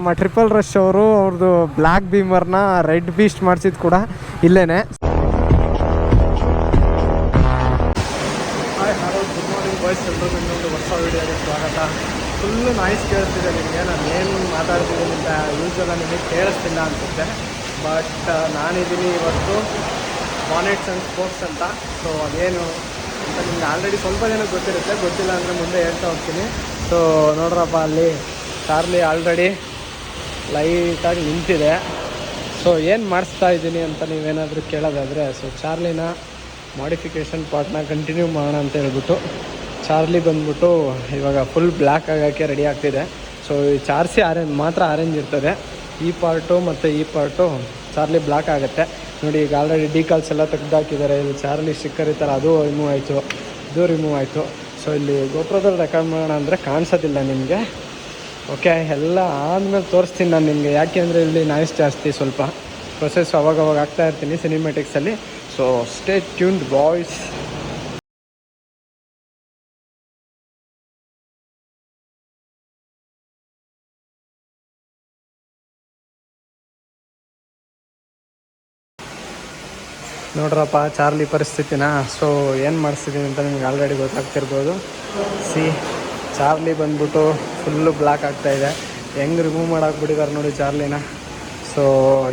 ನಮ್ಮ triple rush ಅವರು ಅವ್ರದ್ದು ಬ್ಲ್ಯಾಕ್ ಬೀಮರ್ನ ರೆಡ್ ಬೀಸ್ಟ್ ಮಾಡಿಸಿದ್ ಕೂಡ ಇಲ್ಲೇನೆ. Hi hello good morning boys ಎಲ್ರಿಗೂ ಇನ್ನೊಂದು ಹೊಸ ವೀಡಿಯೋಗೆ ಸ್ವಾಗತ. ಫುಲ್ಲು ನಾಯ್ಸ್ ಕೇಳಿಸ್ತಿದೆ ನಿಮಗೆ. ನಾನು ಏನು ಮಾತಾಡ್ತಿದ್ದೀನಿ ಅಂತ ಯೂಸಲ್ಲ ನಿಮಗೆ ಕೇಳಿಸ್ತಿಲ್ಲ ಅನಿಸುತ್ತೆ. ಬಟ್ ನಾನಿದ್ದೀನಿ ಇವತ್ತು ಬಾನೆಟ್ಸ್ ಆ್ಯಂಡ್ ಸ್ಪೋರ್ಟ್ಸ್ ಅಂತ. ಸೊ ಅದೇನು ಅಂತ ನಿಮ್ಗೆ ಆಲ್ರೆಡಿ ಸ್ವಲ್ಪ ಜನ ಗೊತ್ತಿರುತ್ತೆ. ಗೊತ್ತಿಲ್ಲ ಅಂದರೆ ಮುಂದೆ ಹೇಳ್ತಾ ಹೋಗ್ತೀನಿ. ಸೊ ನೋಡ್ರಪ್ಪ ಅಲ್ಲಿ ಕಾರ್ಲಿ ಆಲ್ರೆಡಿ ಲೈಟಾಗಿ ನಿಂತಿದೆ. ಸೊ ಏನು ಮಾಡಿಸ್ತಾ ಇದ್ದೀನಿ ಅಂತ ನೀವೇನಾದರೂ ಕೇಳೋದಾದರೆ ಸೊ ಚಾರ್ಲಿನ ಮಾಡಿಫಿಕೇಷನ್ ಪಾರ್ಟ್ನ ಕಂಟಿನ್ಯೂ ಮಾಡೋಣ ಅಂತ ಹೇಳ್ಬಿಟ್ಟು, ಚಾರ್ಲಿ ಬಂದ್ಬಿಟ್ಟು ಇವಾಗ ಫುಲ್ ಬ್ಲ್ಯಾಕ್ ಆಗೋಕ್ಕೆ ರೆಡಿ ಆಗ್ತಿದೆ. ಸೊ ಈ ಚಾರ್ಸಿ ಆರೆಂಜ್ ಮಾತ್ರ ಆರೆಂಜ್ ಇರ್ತದೆ. ಈ ಪಾರ್ಟು ಮತ್ತು ಈ ಪಾರ್ಟು ಚಾರ್ಲಿ ಬ್ಲ್ಯಾಕ್ ಆಗುತ್ತೆ. ನೋಡಿ, ಈಗ ಆಲ್ರೆಡಿ ಡೀಕಾಲ್ಸ್ ಎಲ್ಲ ತೆಗ್ದಾಕಿದ್ದಾರೆ ಇಲ್ಲಿ ಚಾರ್ಲಿ ಸ್ಟಿಕ್ಕರ್ ಥರ ಅದು ರಿಮೂವ್ ಆಯಿತು, ಇದು ರಿಮೂವ್ ಆಯಿತು. ಸೊ ಇಲ್ಲಿ ಗೋಪುರದಲ್ಲಿ ರೆಕಾರ್ಡ್ ಮಾಡೋಣ ಅಂದರೆ ಕಾಣಿಸೋದಿಲ್ಲ ನಿಮಗೆ. ಓಕೆ ಎಲ್ಲ ಆದಮೇಲೆ ತೋರಿಸ್ತೀನಿ ನಾನು ನಿಮಗೆ. ಯಾಕೆ ಅಂದರೆ ಇಲ್ಲಿ ನಾಯ್ಸ್ ಜಾಸ್ತಿ ಸ್ವಲ್ಪ ಪ್ರೊಸೆಸ್ ಅವಾಗವಾಗ ಅವಾಗ ಆಗ್ತಾ ಇರ್ತೀನಿ ಸಿನಿಮೆಟಿಕ್ಸಲ್ಲಿ ಸೊ ಸ್ಟೇ ಟ್ಯೂನ್ಡ್ ಬಾಯ್ಸ್ ನೋಡ್ರಪ್ಪ, ಚಾರ್ಲಿ ಪರಿಸ್ಥಿತಿನ? ಸೊ ಏನು ಮಾಡಿಸ್ತಿದ್ದೀನಿ ಅಂತ ನಿಮ್ಗೆ ಆಲ್ರೆಡಿ ಗೊತ್ತಾಗ್ತಿರ್ಬೋದು. ಸಿ ಚಾರ್ಲಿ ಬಂದ್ಬಿಟ್ಟು ಫುಲ್ಲು ಬ್ಲ್ಯಾಕ್ ಆಗ್ತಾಯಿದೆ ಹೆಂಗೆ ರಿಮೂವ್ ಮಾಡಾಕ್ಬಿಟ್ಟಿದ್ದಾರೆ ನೋಡಿ ಚಾರ್ಲಿನ. ಸೊ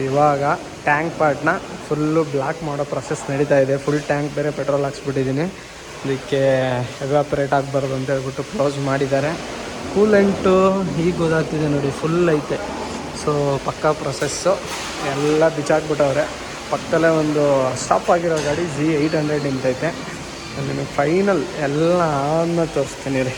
ಇವಾಗ ಟ್ಯಾಂಕ್ ಪಾರ್ಟ್ನ ಫುಲ್ಲು ಬ್ಲ್ಯಾಕ್ ಮಾಡೋ ಪ್ರೊಸೆಸ್ ನಡೀತಾ ಇದೆ. ಫುಲ್ ಟ್ಯಾಂಕ್ ಬೇರೆ ಪೆಟ್ರೋಲ್ ಹಾಕ್ಸ್ಬಿಟ್ಟಿದ್ದೀನಿ ಅದಕ್ಕೆ ಎವಾಪರೇಟ್ ಆಗಬಾರ್ದು ಅಂತ ಹೇಳ್ಬಿಟ್ಟು ಕ್ಲೋಸ್ ಮಾಡಿದ್ದಾರೆ. ಕೂಲೆಂಟು ಈಗ ಗೊತ್ತಾಗ್ತಿದೆ ನೋಡಿ ಫುಲ್ ಐತೆ. ಸೊ ಪಕ್ಕಾ ಪ್ರೊಸೆಸ್ಸು ಎಲ್ಲ ಬಿಚ್ಚಾಕ್ಬಿಟ್ಟವ್ರೆ. ಪಕ್ಕದಲ್ಲೇ ಒಂದು ಸ್ಟಾಪ್ ಆಗಿರೋ ಗಾಡಿ ಜಿ ಏಯ್ಟ್ ಹಂಡ್ರೆಡ್ ನಿಂತೈತೆ. ನಿಮಗೆ ಫೈನಲ್ ಎಲ್ಲ ತೋರಿಸ್ತೀನಿ ರೀ.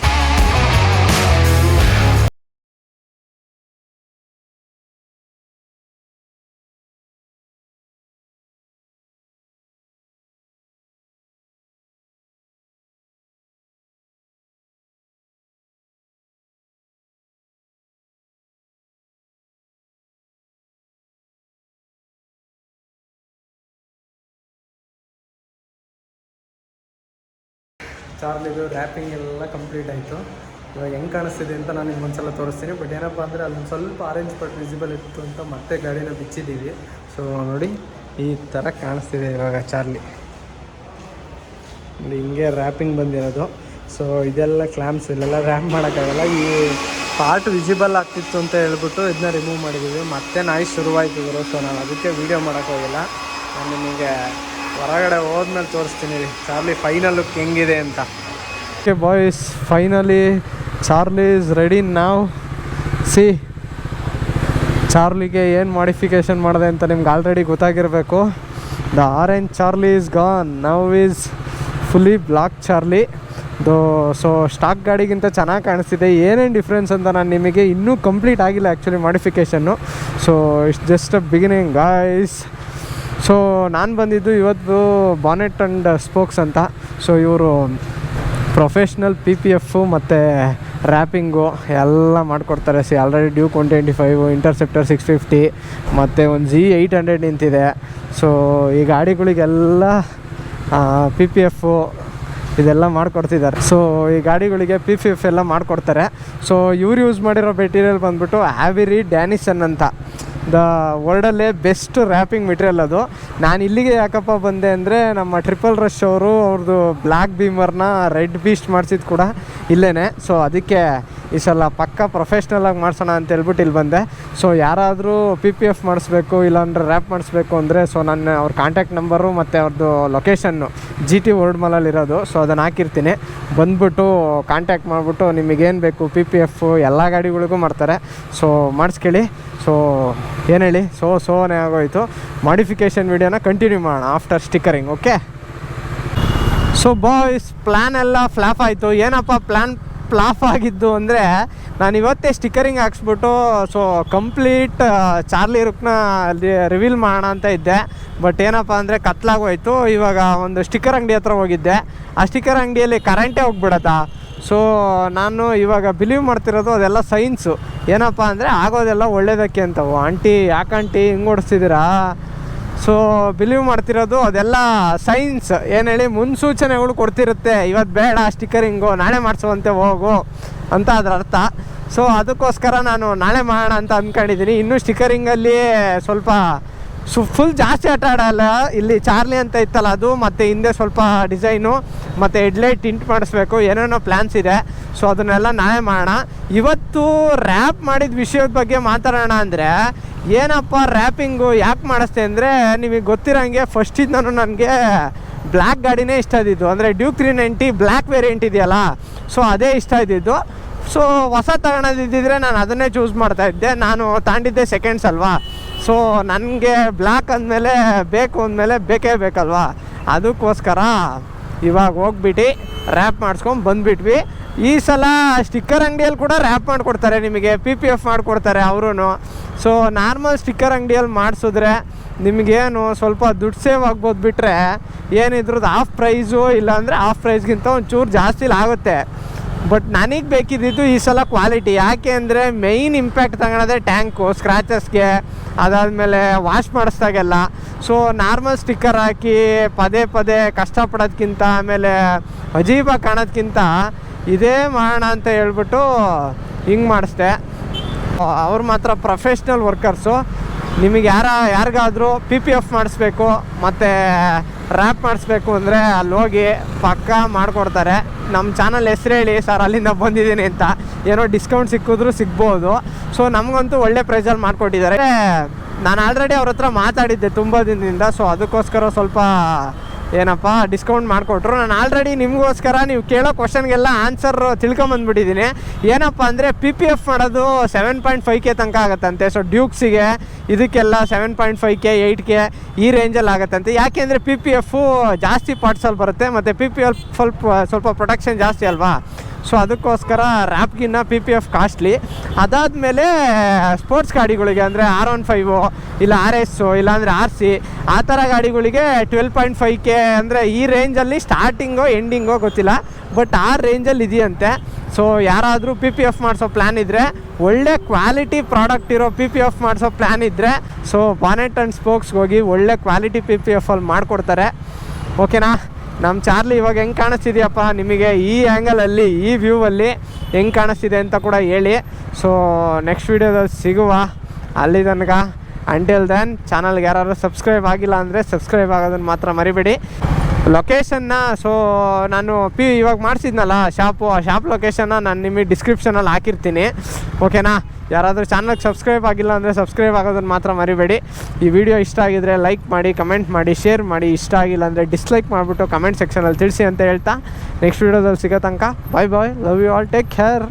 ಚಾರ್ಲಿದು ರ್ಯಾಪಿಂಗ್ ಎಲ್ಲ ಕಂಪ್ಲೀಟ್ ಆಯಿತು. ಇವಾಗ ಹೆಂಗೆ ಕಾಣಿಸ್ತಿದೆ ಅಂತ ನಾನು ನಿಮ್ಗೆ ಒಂದ್ಸಲ ತೋರಿಸ್ತೀನಿ. ಬಟ್ ಏನಪ್ಪ ಅಂದರೆ ಅಲ್ಲೊಂದು ಸ್ವಲ್ಪ ಆರೆಂಜ್ ಪಟ್ ವಿಸಿಬಲ್ ಇತ್ತು ಅಂತ ಮತ್ತೆ ಗಾಡಿನ ಬಿಚ್ಚಿದ್ದೀವಿ. ಸೊ ನೋಡಿ, ಈ ಥರ ಕಾಣಿಸ್ತಿದೆ ಇವಾಗ ಚಾರ್ಲಿ. ನೋಡಿ, ಹಿಂಗೆ ರ್ಯಾಪಿಂಗ್ ಬಂದಿರೋದು. ಸೊ ಇದೆಲ್ಲ ಕ್ಲ್ಯಾಂಪ್ಸ್ ಇಲ್ಲೆಲ್ಲ ರ್ಯಾಪ್ ಮಾಡೋಕ್ಕಾಗಲ್ಲ. ಈ ಪಾರ್ಟ್ ವಿಸಿಬಲ್ ಆಗ್ತಿತ್ತು ಅಂತ ಹೇಳ್ಬಿಟ್ಟು ಇದನ್ನ ರಿಮೂವ್ ಮಾಡಿದ್ದೀವಿ. ಮತ್ತೆ ನಾಯಿ ಶುರುವಾಯಿತು ಗುರು ಸೊ ನಾನು ಅದಕ್ಕೆ ವೀಡಿಯೋ ಮಾಡೋಕ್ಕೋಗಿಲ್ಲ. ನಾನು ನಿಮಗೆ ಹೊರಗಡೆ ಹೋದ್ಮೇಲೆ ತೋರಿಸ್ತೀನಿ ಚಾರ್ಲಿ ಫೈನಲ್ ಲುಕ್ ಹೆಂಗಿದೆ ಅಂತ. Okay boys finally Charlie is ready ನಾವು ಸಿ ಚಾರ್ಲಿಗೆ ಏನು ಮಾಡಿಫಿಕೇಷನ್ ಮಾಡಿದೆ ಅಂತ ನಿಮ್ಗೆ already ಗೊತ್ತಾಗಿರಬೇಕು. The orange Charlie is gone now is fully black Charlie. Though so stock ಗಾಡಿಗಿಂತ ಚೆನ್ನಾಗಿ ಕಾಣಿಸ್ತಿದೆ. ಏನೇನು ಡಿಫ್ರೆನ್ಸ್ ಅಂತ ನಾನು ನಿಮಗೆ ಇನ್ನೂ ಕಂಪ್ಲೀಟ್ ಆಗಿಲ್ಲ actually ಮಾಡಿಫಿಕೇಷನ್ನು so it's just a beginning guys so ನಾನು ಬಂದಿದ್ದು ಇವತ್ತು ಬಾನೆಟ್ ಆ್ಯಂಡ್ ಸ್ಪೋಕ್ಸ್ ಅಂತ. ಸೊ ಇವರು ಪ್ರೊಫೆಷ್ನಲ್ ಪಿ ಪಿ ಎಫು ಮತ್ತು ರ್ಯಾಪಿಂಗು ಎಲ್ಲ ಮಾಡಿಕೊಡ್ತಾರೆ. See already Duke one twenty five interceptor six fifty ಮತ್ತು ಒಂದು ಜಿ ಏಯ್ಟ್ ಹಂಡ್ರೆಡ್ ನಿಂತಿದೆ. ಸೊ ಈ ಗಾಡಿಗಳಿಗೆಲ್ಲ ಪಿ ಪಿ ಎಫು ಇದೆಲ್ಲ ಮಾಡಿಕೊಡ್ತಿದ್ದಾರೆ. ಸೊ ಈ ಗಾಡಿಗಳಿಗೆ ಪಿ ಪಿ ಎಫ್ ಎಲ್ಲ ಮಾಡಿಕೊಡ್ತಾರೆ. ಸೊ ಇವ್ರು ಯೂಸ್ ಮಾಡಿರೋ ಮೆಟೀರಿಯಲ್ ಬಂದ್ಬಿಟ್ಟು ಹ್ಯಾವಿರಿ ಡ್ಯಾನಿಸನ್ ಅಂತ. ದ ವರ್ಲ್ಡಲ್ಲೇ ಬೆಸ್ಟ್ ರ್ಯಾಪಿಂಗ್ ಮೆಟೀರಿಯಲ್ ಅದು. ನಾನು ಇಲ್ಲಿಗೆ ಯಾಕಪ್ಪ ಬಂದೆ ಅಂದರೆ ನಮ್ಮ ಟ್ರಿಪಲ್ ರಶ್ ಅವರು ಅವ್ರದ್ದು ಬ್ಲ್ಯಾಕ್ ಬೀಮರ್ನ ರೆಡ್ ಬೀಸ್ಟ್ ಮಾಡಿಸಿದ್ದು ಕೂಡ ಇಲ್ಲೇ ಸೊ ಅದಕ್ಕೆ ಈ ಸಲ ಪಕ್ಕ ಪ್ರೊಫೆಷ್ನಲಾಗಿ ಮಾಡಿಸೋಣ ಅಂತ ಹೇಳ್ಬಿಟ್ಟು ಇಲ್ಲಿ ಬಂದೆ. ಸೊ ಯಾರಾದರೂ ಪಿ ಪಿ ಎಫ್ ಮಾಡಿಸ್ಬೇಕು, ಇಲ್ಲಾಂದ್ರೆ ರ್ಯಾಪ್ ಮಾಡಿಸ್ಬೇಕು ಅಂದರೆ ಸೊ ನನ್ನ ಅವ್ರ ಕಾಂಟ್ಯಾಕ್ಟ್ ನಂಬರು ಮತ್ತು ಅವ್ರದ್ದು ಲೊಕೇಶನ್ನು ಜಿ ಟಿ ವರ್ಲ್ಡ್ ಮಾಲಲ್ಲಿರೋದು ಸೊ ಅದನ್ನು ಹಾಕಿರ್ತೀನಿ. ಬಂದ್ಬಿಟ್ಟು ಕಾಂಟ್ಯಾಕ್ಟ್ ಮಾಡಿಬಿಟ್ಟು ನಿಮಗೇನು ಬೇಕು ಪಿ ಪಿ ಎಫ್ ಎಲ್ಲ ಗಾಡಿಗಳಿಗೂ ಮಾಡ್ತಾರೆ. ಸೊ ಮಾಡಿಸ್ಕೊಳ್ಳಿ ಸೊ ಏನು ಹೇಳಿ? ಸೊ ಸೋನೇ ಆಗೋಯ್ತು. ಮಾಡಿಫಿಕೇಷನ್ ವಿಡಿಯೋನ ಕಂಟಿನ್ಯೂ ಮಾಡೋಣ after stickering okay so boys plan ಎಲ್ಲ ಫ್ಲಾಪ್ ಆಯಿತು. ಏನಪ್ಪ ಪ್ಲ್ಯಾನ್ ಫ್ಲಾಪ್ ಆಗಿದ್ದು ಅಂದರೆ, ನಾನು ಇವತ್ತೇ ಸ್ಟಿಕ್ಕರಿಂಗ್ ಹಾಕ್ಸ್ಬಿಟ್ಟು ಸೊ ಕಂಪ್ಲೀಟ್ ಚಾರ್ಲಿ ರುಕ್ನ ರಿವೀಲ್ ಮಾಡೋಣ ಅಂತ ಇದ್ದೆ. ಬಟ್ ಏನಪ್ಪ ಅಂದರೆ ಕತ್ಲಾಗೋಯ್ತು. ಇವಾಗ ಒಂದು ಸ್ಟಿಕ್ಕರ್ ಅಂಗಡಿ ಹತ್ರ ಹೋಗಿದ್ದೆ. ಆ ಸ್ಟಿಕ್ಕರ್ ಅಂಗಡಿಯಲ್ಲಿ ಕರೆಂಟೇ ಹೋಗ್ಬಿಡತ್ತಾ? ಸೊ ನಾನು ಇವಾಗ ಬಿಲೀವ್ ಮಾಡ್ತಿರೋದು ಅದೆಲ್ಲ ಸೈನ್ಸು ಏನಪ್ಪ ಅಂದರೆ ಆಗೋದೆಲ್ಲ ಒಳ್ಳೇದಕ್ಕೆ ಅಂತವು ಆಂಟಿ ಯಾಕಂಟಿ ಹಿಂಗೆ ಓಡಿಸ್ತಿದ್ದೀರಾ? ಸೊ ಬಿಲೀವ್ ಮಾಡ್ತಿರೋದು ಅದೆಲ್ಲ ಸೈನ್ಸ್ ಏನು ಹೇಳಿ, ಮುನ್ಸೂಚನೆಗಳು ಕೊಡ್ತಿರುತ್ತೆ. ಇವತ್ತು ಬೇಡ ಸ್ಟಿಕ್ಕರಿಂಗು ನಾಳೆ ಮಾಡಿಸುವಂತೆ, ಹೋಗು ಅಂತ ಅದರ ಅರ್ಥ. ಸೊ ಅದಕ್ಕೋಸ್ಕರ ನಾನು ನಾಳೆ ಮಾಡೋಣ ಅಂತ ಅಂದ್ಕೊಂಡಿದ್ದೀನಿ ಇನ್ನೂ ಸ್ಟಿಕ್ಕರಿಂಗಲ್ಲಿ ಸ್ವಲ್ಪ ಸು ಫುಲ್ ಜಾಸ್ತಿ ಆಟ ಆಡಲ್ಲ. ಇಲ್ಲಿ ಚಾರ್ಲಿ ಅಂತ ಇತ್ತಲ್ಲ ಅದು, ಮತ್ತು ಹಿಂದೆ ಸ್ವಲ್ಪ ಡಿಸೈನು, ಮತ್ತು ಹೆಡ್ಲೈಟ್ ಟಿಂಟ್ ಮಾಡಿಸ್ಬೇಕು, ಏನೇನೋ ಪ್ಲ್ಯಾನ್ಸ್ ಇದೆ. ಸೊ ಅದನ್ನೆಲ್ಲ ನಾವೇ ಮಾಡೋಣ. ಇವತ್ತು ರ್ಯಾಪ್ ಮಾಡಿದ ವಿಷಯದ ಬಗ್ಗೆ ಮಾತಾಡೋಣ ಅಂದರೆ, ಏನಪ್ಪ ರ್ಯಾಪಿಂಗು ಯಾಕೆ ಮಾಡಿಸ್ತೆ ಅಂದರೆ, ನಿಮಗೆ ಗೊತ್ತಿರೋಂಗೆ ನಾನು ನನಗೆ ಬ್ಲ್ಯಾಕ್ ಗಾಡಿನೇ ಇಷ್ಟ ಇದ್ದಿದ್ದು. ಅಂದರೆ Duke three ninety black variant ಇದೆಯಲ್ಲ ಸೊ ಅದೇ ಇಷ್ಟ ಇದ್ದಿದ್ದು. ಸೊ ಹೊಸ ತಗೊಳೋದಿದ್ದಿದ್ರೆ ನಾನು ಅದನ್ನೇ ಚೂಸ್ ಮಾಡ್ತಾ ಇದ್ದೆ. ನಾನು ತಾಂಡಿದ್ದೆ ಸೆಕೆಂಡ್ಸ್ ಅಲ್ವಾ? ಸೊ ನನಗೆ ಬ್ಲ್ಯಾಕ್ ಅಂದಮೇಲೆ ಬೇಕು ಅಂದಮೇಲೆ ಬೇಕೇ ಬೇಕಲ್ವಾ? ಅದಕ್ಕೋಸ್ಕರ ಇವಾಗ ಹೋಗ್ಬಿಟ್ಟು ರ್ಯಾಪ್ ಮಾಡಿಸ್ಕೊಂಡು ಬಂದುಬಿಟ್ವಿ. ಈ ಸಲ ಸ್ಟಿಕ್ಕರ್ ಅಂಗಡಿಯಲ್ಲಿ ಕೂಡ ರ್ಯಾಪ್ ಮಾಡಿಕೊಡ್ತಾರೆ ನಿಮಗೆ ಪಿ ಪಿ ಎಫ್ ಮಾಡಿಕೊಡ್ತಾರೆ ಅವರು ಸೊ ನಾರ್ಮಲ್ ಸ್ಟಿಕ್ಕರ್ ಅಂಗಡಿಯಲ್ಲಿ ಮಾಡಿಸಿದ್ರೆ ನಿಮಗೇನು ಸ್ವಲ್ಪ ದುಡ್ಡು ಸೇವ್ ಆಗ್ಬೋದು ಬಿಟ್ಟರೆ ಏನಿದ್ರದ್ದು ಹಾಫ್ ಪ್ರೈಸು ಇಲ್ಲಾಂದರೆ ಆಫ್ ಪ್ರೈಸ್ಗಿಂತ ಒಂಚೂರು ಜಾಸ್ತಿ ಆಗುತ್ತೆ ಬಟ್ ನನಗೆ ಬೇಕಿದ್ದಿದ್ದು ಈ ಸಲ ಕ್ವಾಲಿಟಿ ಯಾಕೆ ಅಂದರೆ ಮೇಯ್ನ್ ಇಂಪ್ಯಾಕ್ಟ್ ತಗೊಳೋದೇ ಟ್ಯಾಂಕು ಸ್ಕ್ರ್ಯಾಚಸ್ಗೆ ಅದಾದಮೇಲೆ ವಾಶ್ ಮಾಡಿಸ್ದಾಗೆಲ್ಲ. ಸೊ ನಾರ್ಮಲ್ ಸ್ಟಿಕ್ಕರ್ ಹಾಕಿ ಪದೇ ಪದೇ ಕಷ್ಟಪಡೋದ್ಕಿಂತ ಆಮೇಲೆ ಅಜೀಬಾಗಿ ಕಾಣೋದ್ಕಿಂತ ಇದೇ ಮಾಡೋಣ ಅಂತ ಹೇಳ್ಬಿಟ್ಟು ಹಿಂಗೆ ಮಾಡಿಸ್ದೆ. ಅವ್ರು ಮಾತ್ರ ಪ್ರೊಫೆಷ್ನಲ್ ವರ್ಕರ್ಸು ನಿಮಗೆ ಯಾರ, ಯಾರಿಗಾದರೂ ಪಿ ಪಿ ಎಫ್ ಮಾಡಿಸ್ಬೇಕು, ಮತ್ತು ರ್ಯಾಪ್ ಮಾಡಿಸ್ಬೇಕು ಅಂದರೆ ಅಲ್ಲಿ ಹೋಗಿ ಪಕ್ಕ ಮಾಡಿಕೊಡ್ತಾರೆ. ನಮ್ಮ ಚಾನಲ್ ಹೆಸ್ರು ಹೇಳಿ, ಸರ್, ಅಲ್ಲಿಂದ ಬಂದಿದ್ದೀನಿ ಅಂತ. ಏನೋ ಡಿಸ್ಕೌಂಟ್ ಸಿಕ್ಕಿದ್ರು ಸಿಗ್ಬೋದು. ಸೊ ನಮಗಂತೂ ಒಳ್ಳೆ ಪ್ರೈಸಲ್ಲಿ ಮಾಡಿಕೊಟ್ಟಿದ್ದಾರೆ. ನಾನು ಆಲ್ರೆಡಿ ಅವ್ರ ಹತ್ರ ಮಾತಾಡಿದ್ದೆ ತುಂಬ ದಿನದಿಂದ ಸೊ ಅದಕ್ಕೋಸ್ಕರ ಸ್ವಲ್ಪ ಏನಪ್ಪ ಡಿಸ್ಕೌಂಟ್ ಮಾಡಿಕೊಟ್ರು. ನಾನು ಆಲ್ರೆಡಿ ನಿಮಗೋಸ್ಕರ ನೀವು ಕೇಳೋ ಕ್ವಶನ್ಗೆಲ್ಲ ಆನ್ಸರ್ ತಿಳ್ಕೊಂಬಂದ್ಬಿಟ್ಟಿದ್ದೀನಿ ಏನಪ್ಪ ಅಂದರೆ ಪಿ ಪಿ ಎಫ್ ಮಾಡೋದು ಸೆವೆನ್ ಪಾಯಿಂಟ್ ಫೈವ್ ಕೆ ತನಕ ಆಗುತ್ತಂತೆ. ಸೊ ಡ್ಯೂಕ್ಸಿಗೆ ಇದಕ್ಕೆಲ್ಲ seven point five K eight K ಈ ರೇಂಜಲ್ಲಿ ಆಗುತ್ತಂತೆ. ಯಾಕೆಂದರೆ ಪಿ ಪಿ ಎಫು ಜಾಸ್ತಿ ಪಾರ್ಟ್ಸಲ್ಲಿ ಬರುತ್ತೆ. ಮತ್ತು ಪಿ ಪಿ ಎಫ್ ಸ್ವಲ್ಪ ಸ್ವಲ್ಪ ಪ್ರೊಟೆಕ್ಷನ್ ಜಾಸ್ತಿ ಅಲ್ವಾ? ಸೊ ಅದಕ್ಕೋಸ್ಕರ ರ್ಯಾಪ್ಗಿನ್ನ ಪಿ ಪಿ ಎಫ್ ಕಾಸ್ಟ್ಲಿ ಅದಾದಮೇಲೆ ಸ್ಪೋರ್ಟ್ಸ್ ಗಾಡಿಗಳಿಗೆ ಅಂದರೆ ಆರ್ ಒನ್ ಫೈವು ಇಲ್ಲ ಆರ್ ಎಸ್ಸು ಇಲ್ಲಾಂದರೆ ಆರ್ ಸಿ ಆ ಥರ ಗಾಡಿಗಳಿಗೆ ಟ್ವೆಲ್ ಪಾಯಿಂಟ್ ಫೈವ್ ಕೆ ಅಂದರೆ ಈ ರೇಂಜಲ್ಲಿ ಸ್ಟಾರ್ಟಿಂಗೋ ಎಂಡಿಂಗೋ ಗೊತ್ತಿಲ್ಲ. ಬಟ್ ಆ ರೇಂಜಲ್ಲಿ ಇದೆಯಂತೆ. ಸೊ ಯಾರಾದರೂ ಪಿ ಪಿ ಎಫ್ ಮಾಡಿಸೋ ಪ್ಲ್ಯಾನ್ ಇದ್ದರೆ ಒಳ್ಳೆ ಕ್ವಾಲಿಟಿ ಪ್ರಾಡಕ್ಟ್ ಇರೋ ಪಿ ಪಿ ಎಫ್ ಮಾಡಿಸೋ ಪ್ಲ್ಯಾನ್ ಇದ್ದರೆ ಸೊ ಬಾನೆಟ್ ಆ್ಯಂಡ್ ಸ್ಪೋಕ್ಸ್ಗೆ ಹೋಗಿ ಒಳ್ಳೆ ಕ್ವಾಲಿಟಿ ಪಿ ಪಿ ಎಫಲ್ಲಿ ಮಾಡಿಕೊಡ್ತಾರೆ. ಓಕೆನಾ ನಮ್ಮ ಚಾರ್ಲಿ ಇವಾಗ ಹೆಂಗೆ ಕಾಣಿಸ್ತಿದೆಯಪ್ಪ? ನಿಮಗೆ ಈ ಆ್ಯಂಗಲಲ್ಲಿ ಈ ವ್ಯೂವಲ್ಲಿ ಹೆಂಗೆ ಕಾಣಿಸ್ತಿದೆ ಅಂತ ಕೂಡ ಹೇಳಿ. ಸೊ ನೆಕ್ಸ್ಟ್ ವೀಡಿಯೋದಲ್ಲಿ ಸಿಗುವ. ಅಲ್ಲಿ ತನಕ ಅಂಟಿಲ್ ದೆನ್ ಚಾನಲ್ಗೆ ಯಾರಾದರೂ ಸಬ್ಸ್ಕ್ರೈಬ್ ಆಗಿಲ್ಲ ಅಂದರೆ ಸಬ್ಸ್ಕ್ರೈಬ್ ಆಗೋದನ್ನು ಮಾತ್ರ ಮರಿಬೇಡಿ. ಲೊಕೇಶನ್ನ ಸೊ ನಾನು ಪಿ ಇವಾಗ ಮಾಡಿಸಿದ್ನಲ್ಲ ಶಾಪು ಆ ಶಾಪ್ ಲೊಕೇಶನ್ನ ನಾನು ನಿಮಗೆ ಡಿಸ್ಕ್ರಿಪ್ಷನಲ್ಲಿ ಹಾಕಿರ್ತೀನಿ. ಓಕೆನಾ ಯಾರಾದರೂ ಚಾನಲ್ಗೆ ಸಬ್ಸ್ಕ್ರೈಬ್ ಆಗಿಲ್ಲ ಅಂದರೆ ಸಬ್ಸ್ಕ್ರೈಬ್ ಆಗೋದನ್ನು ಮಾತ್ರ ಮರಿಬೇಡಿ. ಈ ವಿಡಿಯೋ ಇಷ್ಟ ಆಗಿದ್ರೆ ಲೈಕ್ ಮಾಡಿ ಕಮೆಂಟ್ ಮಾಡಿ ಶೇರ್ ಮಾಡಿ. ಇಷ್ಟ ಆಗಿಲ್ಲ ಅಂದರೆ ಡಿಸ್ಲೈಕ್ ಮಾಡಿಬಿಟ್ಟು ಕಮೆಂಟ್ ಸೆಕ್ಷನಲ್ಲಿ ತಿಳಿಸಿ ಅಂತ ಹೇಳ್ತಾ. ನೆಕ್ಸ್ಟ್ ವೀಡಿಯೋದಲ್ಲಿ ಸಿಗೋ ತನಕ bye bye love you all take care